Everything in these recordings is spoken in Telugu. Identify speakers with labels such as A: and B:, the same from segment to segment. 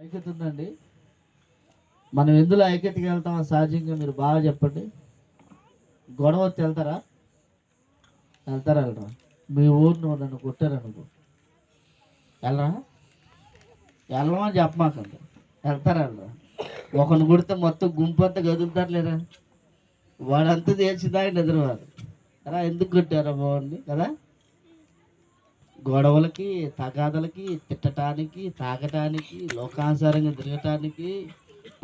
A: ఐక్యత ఉందండి మనం ఎందులో ఐక్యతకి వెళ్తామో సహజంగా మీరు బాగా చెప్పండి. గొడవ వస్తే వెళ్తారా? వెళ్తారా వెళ్ళరా? మీ ఊరిని నన్ను కొట్టారనుకో. వెళ్ళరా? వెళ్ళమని చెప్పమాకండి. వెళ్తారా వెళ్ళరా? ఒకరిని కొడితే మొత్తం గుంపు అంతా కదులుతారు లేరా? వాడంతా తేల్చిదా నిద్రవారు అలా ఎందుకు కొట్టారా బాగుంది కదా? గొడవలకి తగాదలకి తిట్టడానికి తాగటానికి లోకానుసారంగా తిరగటానికి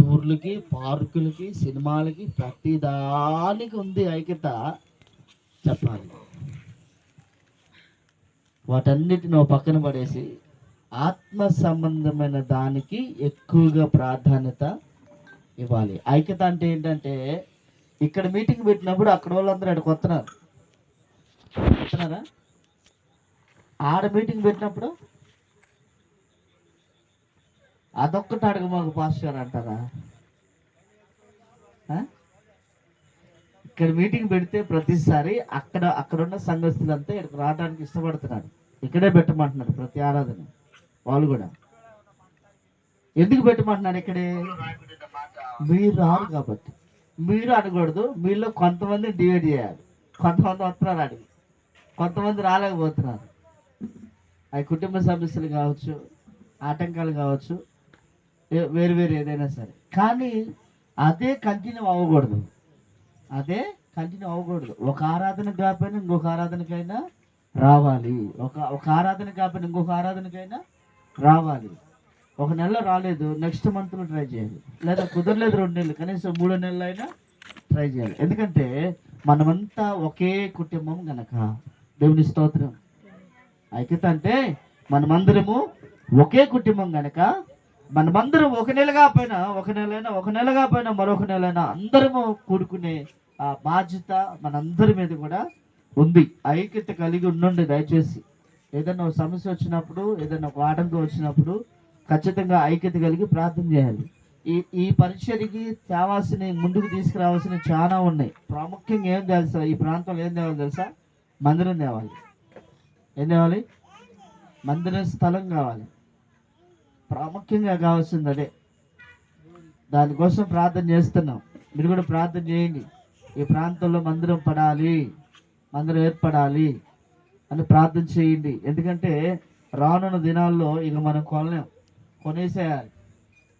A: టూర్లకి పార్కులకి సినిమాలకి ప్రతి దానికి ఉంది ఐక్యత. చెప్పాలి. వాటన్నిటిని పక్కన పడేసి ఆత్మ సంబంధమైన దానికి ఎక్కువగా ప్రాధాన్యత ఇవ్వాలి. ఐక్యత అంటే ఏంటంటే ఇక్కడ మీటింగ్ పెట్టినప్పుడు అక్కడ వాళ్ళందరూ అక్కడికి వస్తున్నారు. వస్తున్నారా? ఆడ మీటింగ్ పెట్టినప్పుడు అదొక్కటి అడగ మాకు పాస్టర్ అంటారా? ఇక్కడ మీటింగ్ పెడితే ప్రతిసారి అక్కడ అక్కడున్న సంఘస్థులంతా ఇక్కడికి రావడానికి ఇష్టపడుతున్నారు. ఇక్కడే పెట్టమంటున్నారు ప్రతి ఆరాధన. వాళ్ళు కూడా. ఎందుకు పెట్టమంటున్నారు ఇక్కడే? మీరు రారు కాబట్టి. మీరు అడగకూడదు. మీలో కొంతమంది డివైడ్ చేయాలి. కొంతమంది వస్తున్నారు అడిగి. కొంతమంది రాలేకపోతున్నారు. అవి కుటుంబ సమస్యలు కావచ్చు ఆటంకాలు కావచ్చు వేరు వేరు ఏదైనా సరే. కానీ అదే కంటిన్యూ అవ్వకూడదు. అదే కంటిన్యూ అవ్వకూడదు. ఒక ఆరాధన కాకపోయినా ఇంకొక ఆరాధనకైనా రావాలి. ఒక ఒక ఆరాధన కాకపోయినా ఇంకొక ఆరాధనకైనా రావాలి. ఒక నెల రాలేదు నెక్స్ట్ మంత్లో ట్రై చేయాలి. లేదా కుదరలేదు రెండు నెలలు కనీసం మూడో నెలలు అయినా ట్రై చేయాలి. ఎందుకంటే మనమంతా ఒకే కుటుంబం గనక. దేవుని స్తోత్రం. ఐక్యత అంటే మనమందరము ఒకే కుటుంబం గనక మనమందరం ఒక నెలగా పోయినా ఒక నెలైనా ఒక నెలగా పోయినా మరొక నెలైనా అందరము కూడుకునే ఆ బాధ్యత మనందరి మీద కూడా ఉంది. ఐక్యత కలిగి ఉండండి దయచేసి. ఏదైనా ఒక సమస్య వచ్చినప్పుడు ఏదైనా ఒక ఆటంకం వచ్చినప్పుడు ఖచ్చితంగా ఐక్యత కలిగి ప్రార్థన చేయాలి. ఈ ఈ పరిచయకి తేవాల్సిన ముందుకు తీసుకురావాల్సిన చాలా ఉన్నాయి. ప్రాముఖ్యంగా ఏం తెలుసా ఈ ప్రాంతంలో ఏం తేవాలి తెలుసా? మందిరం తేవాలి. ఏం తేవాలి మందిరం స్థలం కావాలి. ప్రాముఖ్యంగా కావాల్సింది అదే. దానికోసం ప్రార్థన చేస్తున్నాం. మీరు కూడా ప్రార్థన చేయండి. ఈ ప్రాంతంలో మందిరం పడాలి. మందిరం ఏర్పడాలి అని ప్రార్థన చేయండి. ఎందుకంటే రానున్న దినాల్లో ఇక మనం కొనలేం. కొనేసేయాలి.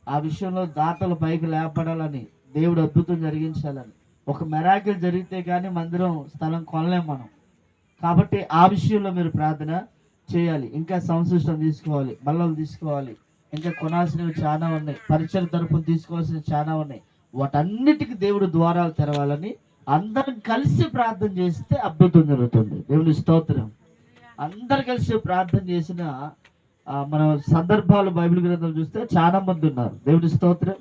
A: ఆ విషయంలో దాతలు పైకి లేపడాలని దేవుడు అద్భుతం జరిగించాలని. ఒక మెరాకిల్ జరిగితే కానీ మందిరం స్థలం కొనలేం మనం. కాబట్టి ఆ విషయంలో మీరు ప్రార్థన చేయాలి. ఇంకా సంశిష్టం తీసుకోవాలి బల్లలు తీసుకోవాలి. ఇంకా కొనాల్సినవి చాలా ఉన్నాయి. పరిచయ తరపున తీసుకోవాల్సినవి చాలా ఉన్నాయి. వాటన్నిటికీ దేవుడు ద్వారాలు తెరవాలని అందరం కలిసి ప్రార్థన చేస్తే అద్భుతం జరుగుతుంది. దేవుని స్తోత్రం. అందరు కలిసి ప్రార్థన చేసిన మన సందర్భాలు బైబిల్ గ్రంథం చూస్తే చాలా మంది ఉన్నారు. దేవుని స్తోత్రం.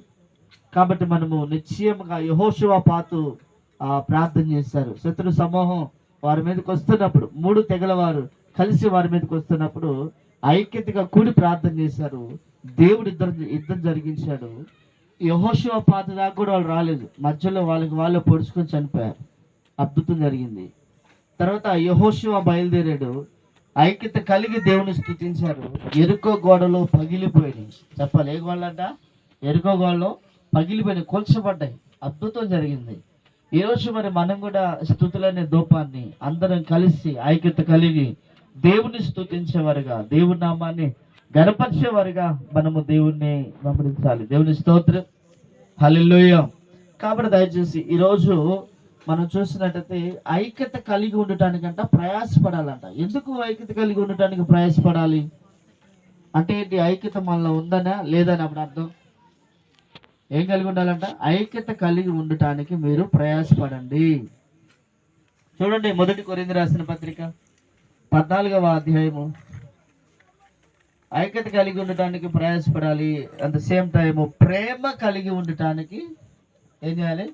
A: కాబట్టి మనము నిశ్చయంగా యహోశివ పాతు ప్రార్థన చేశారు. శత్రు సమూహం వారి మీదకి వస్తున్నప్పుడు మూడు తెగల వారు కలిసి వారి మీదకి వస్తున్నప్పుడు ఐక్యతగా కూడి ప్రార్థన చేశారు. దేవుడు ఇద్దరు యుద్ధం జరిగించాడు. యహోశివ పాత దాకా కూడా వాళ్ళు రాలేదు. మధ్యలో వాళ్ళకి వాళ్ళు పొడుచుకొని చనిపోయారు. అద్భుతం జరిగింది. తర్వాత యహోశివ బయలుదేరాడు. ఐక్యత కలిగి దేవుని స్థుతించారు. ఎరుకో గోడలో పగిలిపోయినాయి. చెప్పాలి ఏ గోడలంట? ఎరుకో గోడలో పగిలిపోయినాయి కొల్చబడ్డాయి. అద్భుతం జరిగింది. ఈ రోజు మరి మనం కూడా స్థుతులనే దూపాన్ని అందరం కలిసి ఐక్యత కలిగి దేవుని స్థుతించేవారుగా దేవుని నామాన్ని గనపరిచేవారుగా మనము దేవుణ్ణి గమనించాలి దేవుని స్తోత్రం. హలిలోయ కాబట్టి దయచేసి ఈరోజు మనం చూసినట్టయితే ఐక్యత కలిగి ఉండటానికంట ప్రయాసపడాలంట. ఎందుకు ఐక్యత కలిగి ఉండటానికి ప్రయాసపడాలి? అంటే ఏంటి? ఐక్యత మనలో ఉందనా? లేదని అప్పుడు అర్థం ఏం కలిగి ఉండాలంట? ఐక్యత కలిగి ఉండటానికి మీరు ప్రయాసపడండి. చూడండి మొదటి కొరింది రాసిన పత్రిక పద్నాలుగవ అధ్యాయము. ఐక్యత కలిగి ఉండటానికి ప్రయాసపడాలి. అట్ ద సేమ్ టైము ప్రేమ కలిగి ఉండటానికి ఏం చేయాలి?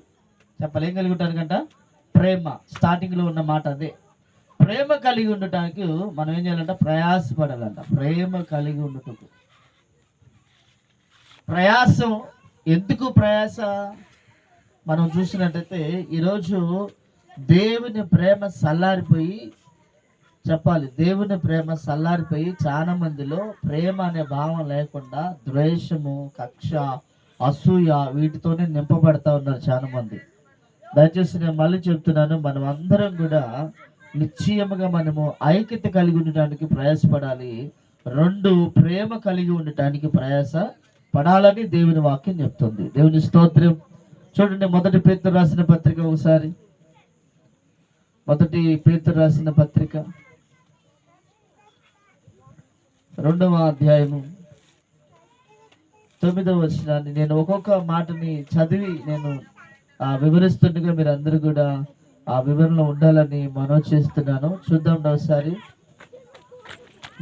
A: చెప్పాలి. ఏం కలిగి ఉండటానికంట ప్రేమ. స్టార్టింగ్లో ఉన్న మాట అదే. ప్రేమ కలిగి ఉండటానికి మనం ఏం చేయాలంట? ప్రయాసపడాలంట. ప్రేమ కలిగి ఉండటకు. ప్రయాసం ఎందుకు ప్రయాస? మనం చూసినట్టయితే ఈరోజు దేవుని ప్రేమ సల్లారిపోయి చెప్పాలి దేవుని ప్రేమ సల్లారిపోయి చాలా మందిలో ప్రేమ అనే భావం లేకుండా ద్వేషము కక్ష అసూయ వీటితోనే నింపబడతా ఉన్నారు చాలా మంది. దయచేసి నేను మళ్ళీ చెప్తున్నాను మనం అందరం కూడా నిశ్చయముగా మనము ఐక్యత కలిగి ఉండటానికి ప్రయాసపడాలి. రెండు ప్రేమ కలిగి ఉండటానికి ప్రయాస పడాలని దేవుని వాక్యం చెప్తుంది. దేవుని స్తోత్రం. చూడండి మొదటి పేతురు రాసిన పత్రిక ఒకసారి. మొదటి పేతురు రాసిన పత్రిక. రెండవ అధ్యాయము. తొమ్మిదవ వచనాన్ని నేను ఒక్కొక్క మాటని చదివి నేను ఆ వివరిస్తుండగా మీరు అందరూ కూడా ఆ వివరణలో ఉండాలని మనో చేస్తున్నాను. చూద్దాం ఒకసారి.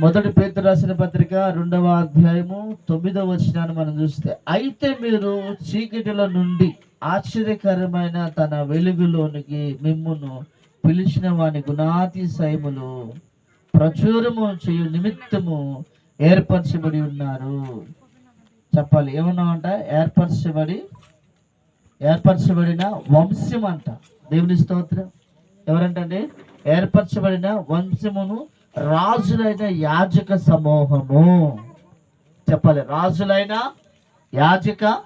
A: మొదటి పేద రాసిన పత్రిక రెండవ అధ్యాయము తొమ్మిదవ వచనాన్ని మనం చూస్తే అయితే మీరు చీకటిల నుండి ఆశ్చర్యకరమైన తన వెలుగులోనికి మిమ్మును పిలిచిన వాని గుణాతిశయములు ప్రచురము చేయు నిమిత్తము ఏర్పరచబడి ఉన్నారు. చెప్పాలి ఏమన్నా అంట? ఏర్పరచబడి ఏర్పరచబడిన వంశం అంట. దేవుని స్తోత్రం. ఎవరంటండి? ఏర్పరచబడిన వంశమును రాజులైన యాజక సమూహము. చెప్పాలి రాజులైన యాజక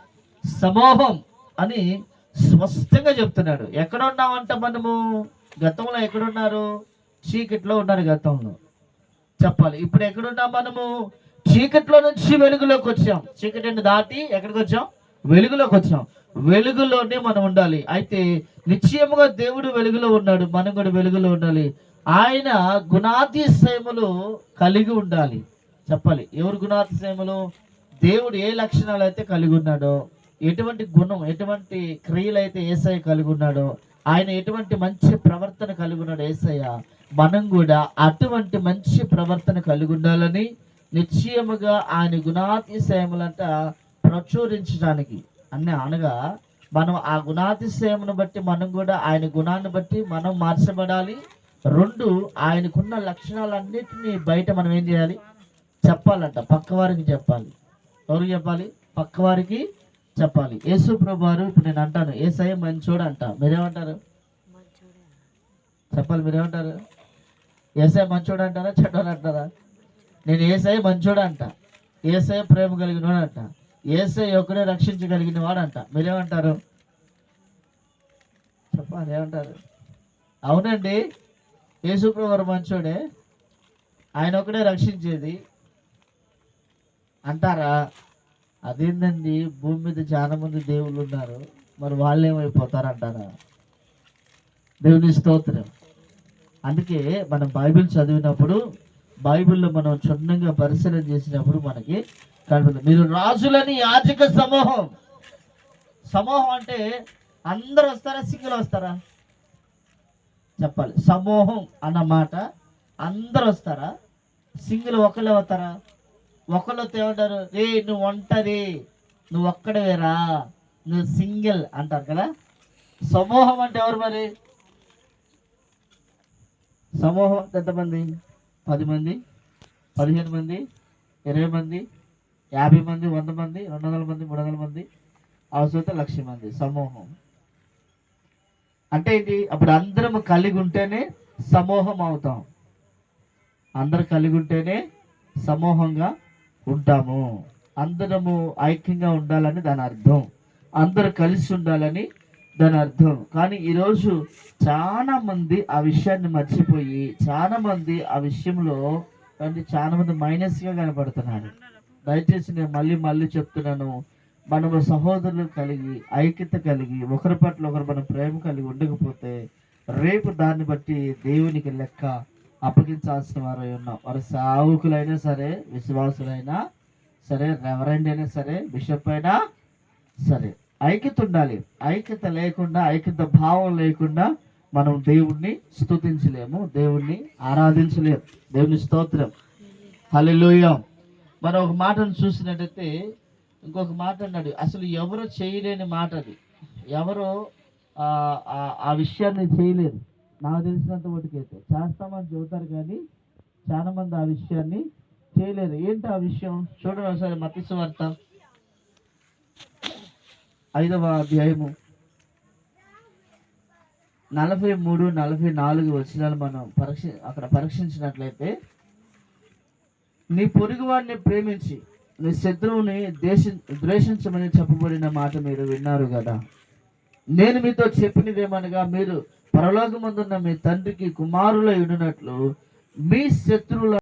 A: సమూహం అని స్పష్టంగా చెప్తున్నాడు. ఎక్కడ ఉన్నామంట మనము? గతంలో ఎక్కడున్నారు? చీకట్లో ఉన్నారు గతంలో. చెప్పాలి ఇప్పుడు ఎక్కడున్నాం మనము? చీకట్లో నుంచి వెలుగులోకి వచ్చాం. చీకటిని దాటి ఎక్కడికి వచ్చాం? వెలుగులోకి వచ్చాం. వెలుగులోనే మనం ఉండాలి. అయితే నిశ్చయముగా దేవుడు వెలుగులో ఉన్నాడు. మనం కూడా వెలుగులో ఉండాలి. ఆయన గుణాతిశయములు కలిగి ఉండాలి. చెప్పాలి. ఎవరు గుణాతిశయములు? దేవుడు ఏ లక్షణాలు అయితే కలిగి ఉన్నాడో ఎటువంటి గుణం ఎటువంటి క్రియలు అయితే ఏసఐ కలిగి ఉన్నాడో ఆయన ఎటువంటి మంచి ప్రవర్తన కలిగి ఉన్నాడు ఏసయ్య మనం కూడా అటువంటి మంచి ప్రవర్తన కలిగి ఉండాలని నిశ్చయముగా ఆయన గుణాతిశయములంట ప్రచురించడానికి. అన్న అనగా మనం ఆ గుణాతిశయమును బట్టి మనం కూడా ఆయన గుణాన్ని బట్టి మనం మార్చబడాలి. రెండు ఆయనకున్న లక్షణాలన్నింటినీ బయట మనం ఏం చేయాలి? చెప్పాలంట. పక్కవారికి చెప్పాలి. ఎవరు చెప్పాలి? పక్కవారికి చెప్పాలి. యేసు ప్రభు వారు ఇప్పుడు నేను అంటాను. ఏసఐ మంచోడు అంట. మీరేమంటారు? చెప్పాలి. మీరేమంటారు? ఏసఐ మంచోడు అంటారా? చెడ్డోడు అంటారా? నేను ఏసఐ మంచోడు అంట. ఏసఐ ప్రేమ కలిగిన వాడు అంట. ఏసఐ ఒకడే రక్షించగలిగిన వాడు అంట. మీరేమంటారు? చెప్పాలి. ఏమంటారు? అవునండి. యేసుప్రభు వారు మంచోడే. ఆయన ఒకడే రక్షించేది. అంటారా? అదేందండి? భూమి మీద చాలా మంది దేవుళ్ళు ఉన్నారు. మరి వాళ్ళు ఏమైపోతారు అంటారా? దేవుని స్తోత్రం. అందుకే మనం బైబిల్ చదివినప్పుడు బైబిల్లో మనం క్షుణ్ణంగా పరిశీలన చేసినప్పుడు మనకి కనబడుతుంది మీరు రాజులని యాజక సమూహం. సమూహం అంటే అందరు వస్తారా? సింగిల్ వస్తారా? చెప్పాలి. సమూహం అన్న మాట అందరు వస్తారా? సింగిల్ ఒకళ్ళే వస్తారా ఒకళ్ళు ఏమంటారు? రే నువ్వు ఒంటరి నువ్వు ఒక్కడవేరా నువ్వు సింగిల్ అంటారు కదా? సమూహం అంటే ఎవరు మరి? సమూహం అంటే ఎంతమంది? పది మంది పదిహేను మంది ఇరవై మంది యాభై మంది వంద మంది రెండు వందల మంది మూడు వందల మంది అవసరమైతే లక్ష మంది. సమూహం. అంటే ఏంటి? అప్పుడు అందరం కలిగి ఉంటేనే సమూహం అవుతాం. అందరు కలిగి ఉంటేనే సమూహంగా ఉంటాము. అందరము ఐక్యంగా ఉండాలని దాని అర్థం. అందరు కలిసి ఉండాలని దాని అర్థం. కానీ ఈరోజు చాలా మంది ఆ విషయాన్ని మర్చిపోయి చాలా మంది ఆ విషయంలో చాలా మంది మైనస్గా కనపడుతున్నారు. దయచేసి నేను మళ్ళీ మళ్ళీ చెప్తున్నాను. మనము సహోదరులు కలిగి ఐక్యత కలిగి ఒకరి పట్ల ఒకరు మనం ప్రేమ కలిగి ఉండకపోతే రేపు దాన్ని బట్టి దేవునికి లెక్క అప్పగించాల్సిన వారై ఉన్నాం. వారు సావుకులైనా సరే విశ్వాసులైనా సరే రెవరెండ్ అయినా సరే బిషప్ అయినా సరే ఐక్యత ఉండాలి. ఐక్యత లేకుండా ఐక్యత భావం లేకుండా మనం దేవుణ్ణి స్తుతించలేము దేవుణ్ణి ఆరాధించలేము. దేవుని స్తోత్రం. హలో మనం ఒక మాటను చూసినట్టయితే ఇంకొక మాట అన్నాడు అసలు ఎవరు చేయలేని మాట అది. ఎవరు ఆ, విషయాన్ని చేయలేరు. నాకు తెలిసినంత మటుకైతే చేస్తామని చెబుతారు కానీ చాలా మంది ఆ విషయాన్ని చేయలేరు. ఏంటి ఆ విషయం? చూడండి ఒకసారి మతీశ్వార్త ఐదవ అధ్యాయము. నలభై మూడు నలభై నాలుగు వచనాలు మనం పరీక్ష అక్కడ పరీక్షించినట్లయితే నీ పొరుగువాడిని ప్రేమించి నీ శత్రువుని దేశ ద్వేషించమని చెప్పబడిన మాట మీరు విన్నారు కదా. నేను మీతో చెప్పినదేమనగా మీరు పరలోకమందున్న మీ తండ్రికి కుమారుల ఉండినట్లు మీ శత్రువుల